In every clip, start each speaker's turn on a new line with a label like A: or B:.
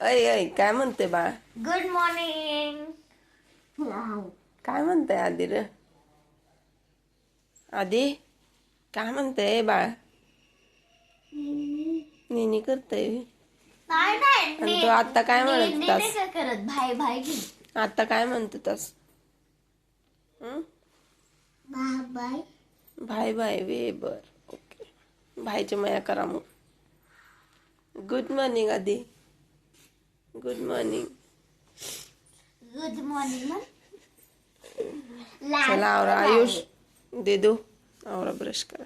A: ऐ ऐ काय म्हणते बाळ
B: गुड मॉर्निंग
A: काय म्हणते आधी र? आधी? काय म्हणते बाळ निनी. करते.
B: नाही नाही
A: आणि तू आता काय म्हणत होतास?
B: करत? भाई भाई
A: आता काय म्हणत होतास?
B: बाय
A: भाई भाई. वे बर. ओके. भाईची मया करा मग. गुड मॉर्निंग आधी. गुड मॉर्निंग
B: गुड मॉर्निंग
A: चला आवरा. आयुष दे दो. आवरा ब्रश करा.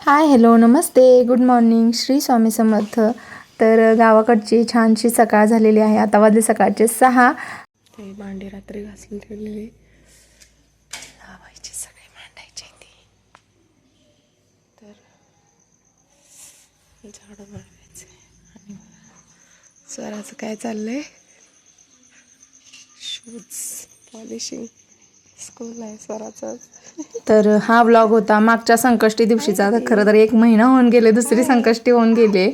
C: हाय हॅलो नमस्ते. Good morning Shri Swami Samarth. तर गावाकडची छानशी सकाळ झालेली आहे. आता वाजले सकाळचे सहा.
A: ते भांडी रात्री घासली ठेवलेली. लावायची सगळे मांडायचे ते. तर झाडं स्वराचं काय चाललंय? शूज पॉलिशिंग स्कूल आहे स्वराचं.
C: तर हा व्लॉग होता मागच्या संकष्टी दिवशीचा. तर खरं तर एक महिना होऊन गेले दुसरी संकष्टी होऊन गेली.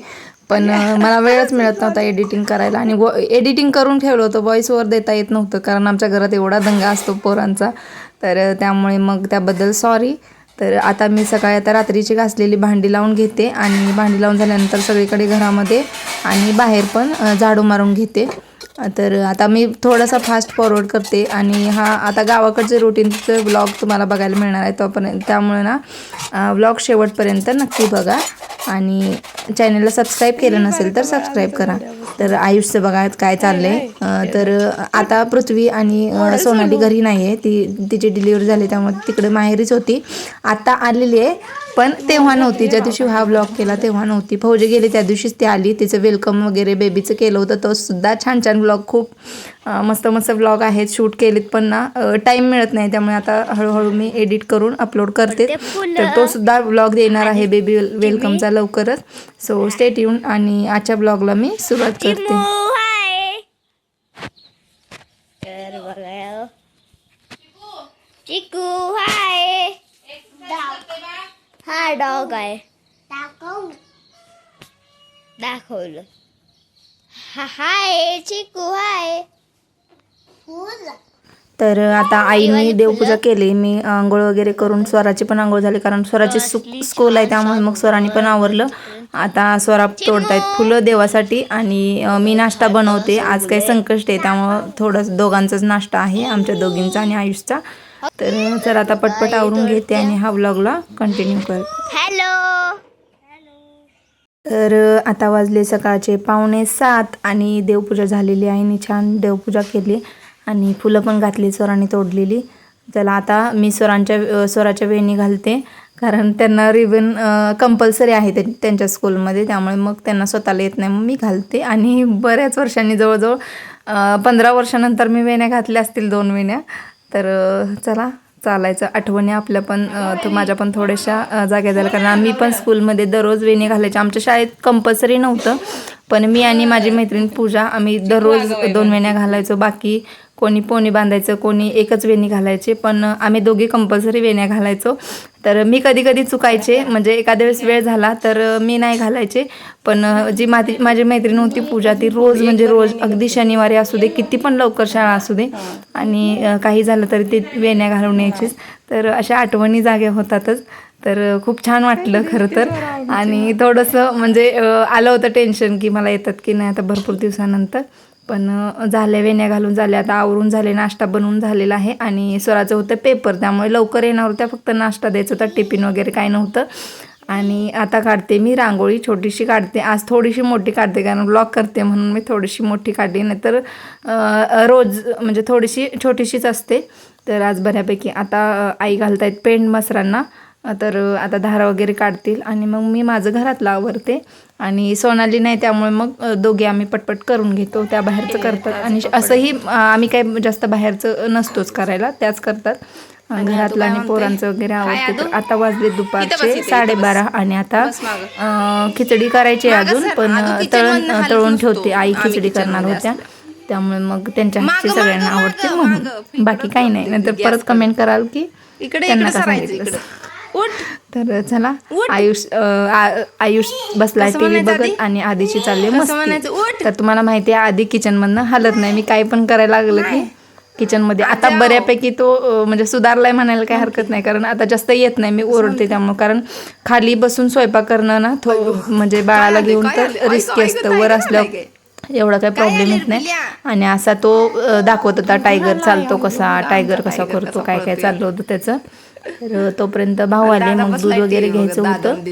C: पण मला वेळच मिळत नव्हता एडिटिंग करायला. आणि एडिटिंग करून ठेवलं होतं व्हॉईसवर देता येत नव्हतं कारण आमच्या घरात एवढा दंगा असतो पोरांचा. तर त्यामुळे मग त्याबद्दल सॉरी तर आता मी सकाळी आता रात्रीची घासलेली भांडी लावून घेते आणि भांडी लावून झाल्यानंतर सगळीकडे घरामध्ये आणि बाहेर पण झाडू मारून घेते. तर आता मी थोडासा फास्ट फॉरवर्ड करते आणि हा आता गावाकडचे रुटीनचं ब्लॉग तुम्हाला बघायला मिळणार आहे तोपर्यंत. त्यामुळे ना ब्लॉग शेवटपर्यंत नक्की बघा. आणि चॅनलला सबस्क्राईब केलं नसेल तर सबस्क्राईब करा. तर आयुषचं बघा काय चाललंय. आहे तर आता पृथ्वी आणि सोनाली घरी नाही आहे ती तिची डिलिव्हरी झाली त्यामुळे तिकडे माहेरीच होती. आता आलेली आहे. पण तेव्हा नव्हती. ज्या दिवशी हा ब्लॉग केला तेव्हा नव्हती. फौजी गेली त्या दिवशीच ती आली. तिचं वेलकम वगैरे बेबीचं केलं होतं. तो सुद्धा छान छान ब्लॉग खूप मस्त मस्त ब्लॉग आहेत. शूट केलेत पण ना टाईम मिळत नाही. त्यामुळे आता हळूहळू मी एडिट करून अपलोड करते. तर तो सुद्धा ब्लॉग देणार आहे. बेबी वेलकमचा लवकरच. सो स्टेट येऊन आणि आजच्या ब्लॉगला मी सुरुवात करते.
B: चिकू हाय हा डॉग आहे. दाखवलं. हा हाय चिकू हाय
C: तर आता आईने देवपूजा केली. मी आंघोळ वगैरे करून स्वराची पण आंघोळ झाली कारण स्वराची स्कूल आहे त्यामुळे मग स्वराने पण आवरलं. आता स्वरा तोडतायत फुलं देवासाठी आणि मी नाश्ता बनवते. आज काही संकष्ट आहे त्यामुळं थोडंसं दोघांचाच नाश्ता आहे आमच्या दोघींचा आणि आयुषचा. तर चल आता पटपट आवरून घेते आणि हा व्लॉगला कंटिन्यू करते
B: हॅलो
C: तर आता वाजले सकाळचे पावणे सात आणि देवपूजा झालेली आहे आणि छान देवपूजा केली आणि फुलं पण घातली स्वराने तोडलेली. चला आता मी स्वरांच्या स्वराच्या वेणी घालते कारण त्यांना रिबन कंपल्सरी आहे ते त्यांच्या स्कूलमध्ये त्यामुळे मग त्यांना स्वतःला येत नाही. मग मी घालते आणि बऱ्याच वर्षांनी जवळजवळ पंधरा वर्षानंतर मी वेण्या घातल्या असतील दोन वेण्या. तर चला चालायचं. आठवणी आपल्या पण माझ्या पण थोड्याशा जाग्या झाल्या. कारण आम्ही पण स्कूलमध्ये दररोज वेणी घालायचे. आमच्या शाळेत कंपल्सरी नव्हतं. पण मी आणि माझी मैत्रीण पूजा आम्ही दररोज दोन वेण्या घालायचो. बाकी कोणी पोणी बांधायचं कोणी एकच वेणी घालायचे पण आम्ही दोघी कंपल्सरी वेण्या घालायचो. तर मी कधी कधी चुकायचे म्हणजे एखाद्या वेळेस वेळ झाला तर मी नाही घालायचे. पण जी माझी माझी मैत्रीण होती पूजा ती रोज म्हणजे रोज अगदी शनिवारी असू दे किती पण लवकर शाळा असू दे आणि काही झालं तरी ते वेण्या घालून यायचीच. तर अशा आठवणी जाग्या होतातच. तर खूप छान वाटलं खरं तर. आणि थोडंसं म्हणजे आलं होतं टेन्शन की मला येतात की नाही आता भरपूर दिवसानंतर. पण झाल्या वेण्या घालून झाल्या आता आवरून झाले नाश्ता बनवून झालेला आहे. आणि स्वराचं होतं पेपर त्यामुळे लवकर येणार होत्या फक्त नाश्ता द्यायचा होता टिफिन वगैरे काय नव्हतं. आणि आता काढते मी रांगोळी छोटीशी काढते. आज थोडीशी मोठी काढते कारण ब्लॉग करते म्हणून मी थोडीशी मोठी काढली. नाहीतर रोज म्हणजे थोडीशी छोटीशीच असते. तर आज बऱ्यापैकी आता आई घालतायत पेंड मसरांना. तर आता धारा वगैरे काढतील आणि मग मी माझं घरातलं आवरते. आणि सोनाली नाही त्यामुळे मग दोघे आम्ही पटपट करून घेतो. त्या बाहेरचं करतात आणि असंही आम्ही काही जास्त बाहेरचं नसतोच करायला. त्याच करतात. घरातलं आणि पोरांचं वगैरे आवडते तर आता वाजले दुपारचे साडेबारा आणि आता खिचडी करायची अजून पण तळण तळून ठेवते. आई खिचडी करणार होत्या. त्यामुळे मग त्यांच्या हातची सगळ्यांना आवडते म्हणून. बाकी काही नाही. नंतर परत कमेंट कराल की
A: इकडे
C: त्यांना का तर चला आयुष आयुष बसला टी व्ही बघत आणि आधीची चालली? मस्ती. तर तुम्हाला माहिती आहे आधी किचनमधनं हलत नाही. मी काही पण करायला लागलं की किचनमध्ये. आता बऱ्यापैकी तो म्हणजे सुधारलाय म्हणायला काही हरकत नाही. कारण आता जास्त येत नाही. मी ओरडते त्यामुळे. कारण खाली बसून स्वयंपाक करणं ना थो म्हणजे बाळाला घेऊन तर रिस्की असतं. वर असल्यावर एवढा काही प्रॉब्लेम येत नाही. आणि असा तो दाखवत होता टायगर चालतो कसा टायगर कसा करतो काय काय चाललं होतं त्याचं. तर तोपर्यंत भाऊ आले मग दूध वगैरे घ्यायचं होतं.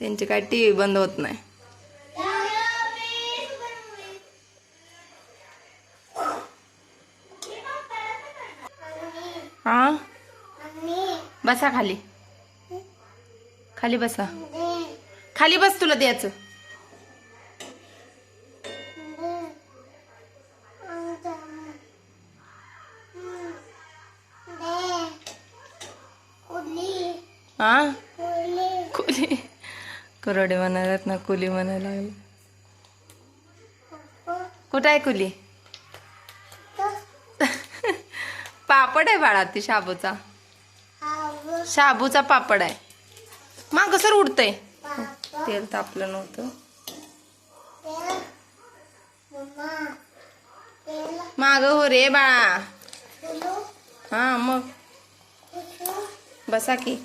A: त्यांची काय टीव्ही बंद होत नाही. हा? बसा खाली. खाली बसा. खाली बस तुला द्यायचं. हा कुली कुरडे म्हणायला ना कुली म्हणायला लागले. कुठं आहे कुली? पापड आहे बाळा ती शाबूचा. शाबूचा पापड आहे. मग कसं उडतंय. तेल तापलं नव्हतं. माग हो रे बाळा. हा मग. बसा की.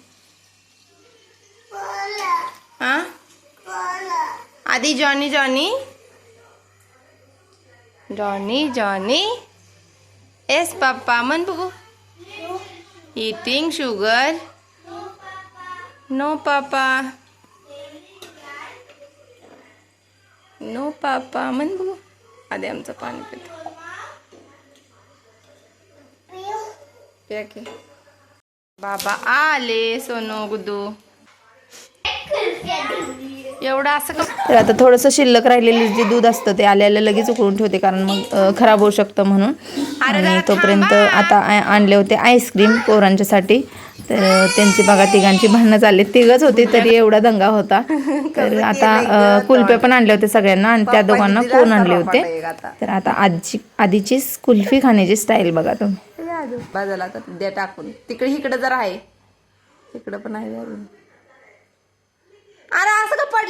A: हा आधी Johnny Johnny Johnny Johnny yes papa मन बघू eating sugar no papa no papa मन बघू आधी आमचं पाणी पितो. बाबा आले सोनू गुद्दू एवढं असं का?
C: तर आता थोडंसं शिल्लक राहिलेलं जे दूध असतं ते आल्याला लगेच उकळून ठेवते कारण मग खराब होऊ शकतं म्हणून. आणि तोपर्यंत आता आणले होते आईस्क्रीम पोरांच्यासाठी. तर त्यांची बघा तिघांची भांडणं चालली तिघच होते तरी एवढा दंगा होता. तर आता कुल्फे पण आणले होते सगळ्यांना आणि त्या दोघांना कोण आणले होते? तर आता आजची आधीची कुल्फी खाण्याची स्टाईल बघा तुम्ही.
A: बाजूला आता द्या टाकून. तिकडे इकडे जर आहे. इकडं पण आहे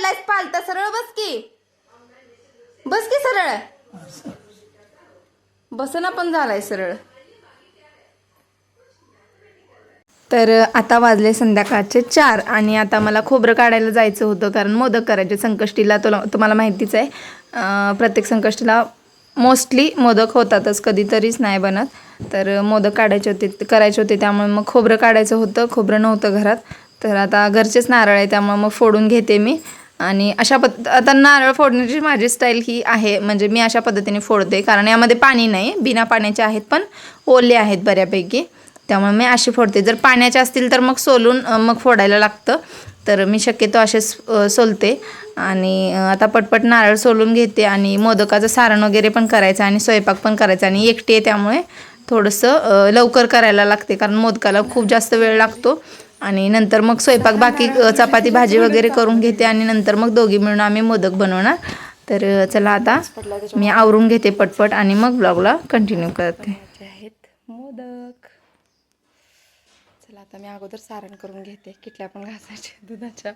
A: पडलायस पालता सरळ बस की. बस की सरळ. बसना पण झालाय सरळ.
C: तर आता वाजले संध्याकाळचे चार आणि आता मला खोबरं काढायला जायचं होतं कारण मोदक करायचे. संकष्टीला तुला तुम्हाला माहितीच आहे. प्रत्येक संकष्टीला मोस्टली मोदक होतातच कधीतरीच नाही बनत. तर मोदक काढायचे होते करायचे होते त्यामुळे मग खोबरं काढायचं होतं. खोबरं नव्हतं घरात. तर आता घरचेच नारळ आहे त्यामुळे मग फोडून घेते मी. आणि अशा पद्ध आता नारळ फोडण्याची माझी स्टाईल ही आहे म्हणजे मी अशा पद्धतीने फोडते. कारण यामध्ये पाणी नाही बिना पाण्याचे आहेत पण ओले आहेत बऱ्यापैकी. त्यामुळे मी अशी फोडते. जर पाण्याचे असतील तर मग सोलून मग फोडायला लागतं. तर मी शक्यतो असे सोलते. आणि आता पटपट नारळ सोलून घेते आणि मोदकाचं सारण वगैरे पण करायचं आणि स्वयंपाक पण करायचा. आणि एकटी आहे त्यामुळे थोडंसं लवकर करायला लागते. कारण मोदकाला खूप जास्त वेळ लागतो. आणि नंतर मग स्वयंपाक बाकी चपाती भाजी वगैरे करून घेते आणि नंतर मग दोघी मिळून आम्ही मोदक बनवणार. तर चला आता मी आवरून घेते पटपट आणि मग ब्लॉगला कंटिन्यू करते.
A: आहेत मोदक. चला आता मी अगोदर सारण करून घेते. किटल्या पण घासायचे दुधाच्या.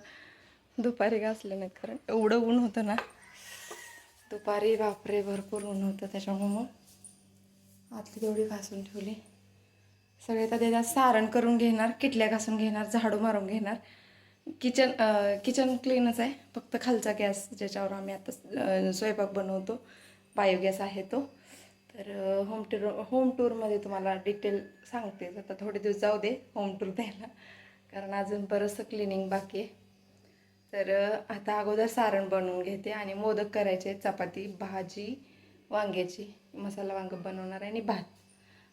A: दुपारी घासले नाहीत कारण एवढं ऊन होतं ना. दुपारी बापरे भरपूर ऊन होतं त्याच्यामुळे मग आतली तेवढी घासून ठेवली. सगळे आता त्याच्यात सारण करून घेणार किटल्या घासून घेणार झाडू मारून घेणार. किचन किचन क्लीनच आहे. फक्त खालचा गॅस ज्याच्यावर आम्ही आता स्वयंपाक बनवतो. बायोगॅस आहे तो. तर होम टूर होम टूरमध्ये तुम्हाला डिटेल सांगते. आता थोडे दिवस जाऊ दे होम टूर द्यायला. कारण अजून बरंचसं क्लिनिंग बाकी आहे. तर आता अगोदर सारण बनवून घेते आणि मोदक करायचे. चपाती भाजी वांग्याची. मसाला वांग बनवणार आहे आणि भात.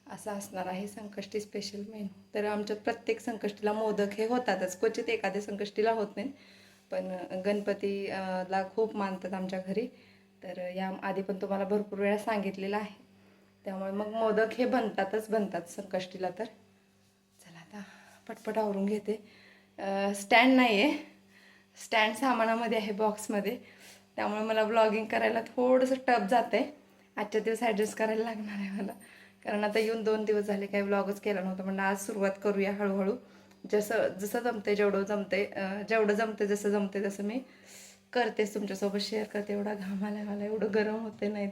A: असं असणार आहे संकष्टी स्पेशल मेनू तर आमच्यात प्रत्येक संकष्टीला मोदक हे होतातच. क्वचित एखाद्या संकष्टीला होत नाहीत पण गणपतीला खूप मानतात आमच्या घरी. तर या आधी पण तुम्हाला भरपूर वेळा सांगितलेलं आहे. त्यामुळे मग मोदक हे बनतातच बनतात संकष्टीला तर. चला आता पटपट आवरून घेते. स्टँड नाही आहे स्टँड सामानामध्ये आहे बॉक्समध्ये त्यामुळे मला ब्लॉगिंग करायला थोडंसं टफ जात आहे आजच्या दिवस ॲडजस्ट करायला लागणार आहे मला. कारण आता येऊन दोन दिवस झाले काही ब्लॉगच केला नव्हता म्हणलं आज सुरुवात करूया हळूहळू. जसं जसं जमते जेवढं जमते जेवढं जमते जसं जमते तसं मी करतेच तुमच्यासोबत शेअर करते. एवढा घाम आला मला एवढं गरम होते नाहीत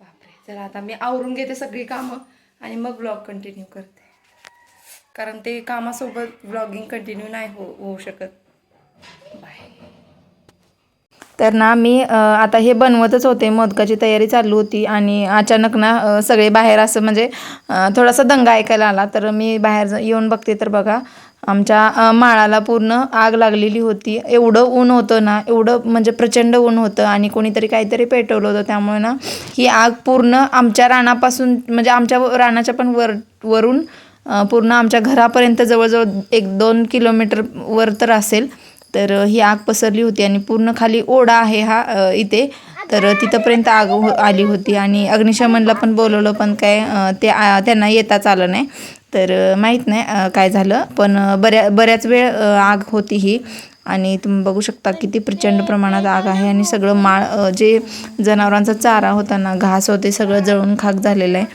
A: बापरे चला आता मी आवरून घेते सगळी कामं आणि मग ब्लॉग कंटिन्यू करते. कारण ते कामासोबत ब्लॉगिंग कंटिन्यू नाही हो होऊ शकत. बाय
C: तर ना मी आता हे बनवतच होते. मोदकाची तयारी चालू होती आणि अचानक ना सगळे बाहेर असं म्हणजे थोडासा दंगा ऐकायला आला. तर मी बाहेर येऊन बघते. तर बघा आमच्या माळाला पूर्ण आग लागलेली होती. एवढं ऊन होतं ना एवढं म्हणजे प्रचंड ऊन होतं आणि कोणीतरी काहीतरी पेटवलं होतं. त्यामुळे ना ही आग पूर्ण आमच्या रानापासून म्हणजे आमच्या व- रानाच्या पण वर वरून पूर्ण आमच्या घरापर्यंत जवळजवळ एक दोन किलोमीटर वर तर असेल. तर ही आग पसरली होती आणि पूर्ण खाली ओढा आहे हा इथे. तर तिथंपर्यंत आग हो आली होती आणि अग्निशमनला पण बोलवलं पण काय ते आ- त्यांना येताच आलं नाही. तर माहीत नाही काय झालं पण बऱ्या बऱ्याच वेळ आग होती ही. आणि तुम्ही बघू शकता किती प्रचंड प्रमाणात आग आहे आणि सगळं माळ जे जनावरांचा चारा होता ना घास होते सगळं जळून खाक झालेलं आहे.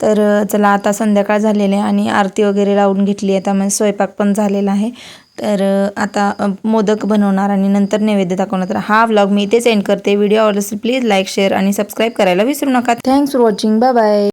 C: तर चला आता संध्याकाळ झालेली आहे आणि आरती वगैरे लावून घेतली आहे. त्यामुळे स्वयंपाक पण झालेला आहे. तर आता मोदक बनवणार आणि नंतर नैवेद्य दाखवणार. तर हा व्लॉग मी इथेच एंड करते. व्हिडिओ आवडला असेल प्लीज लाईक शेअर आणि सबस्क्राईब करायला विसरू नका. Thanks for watching bye bye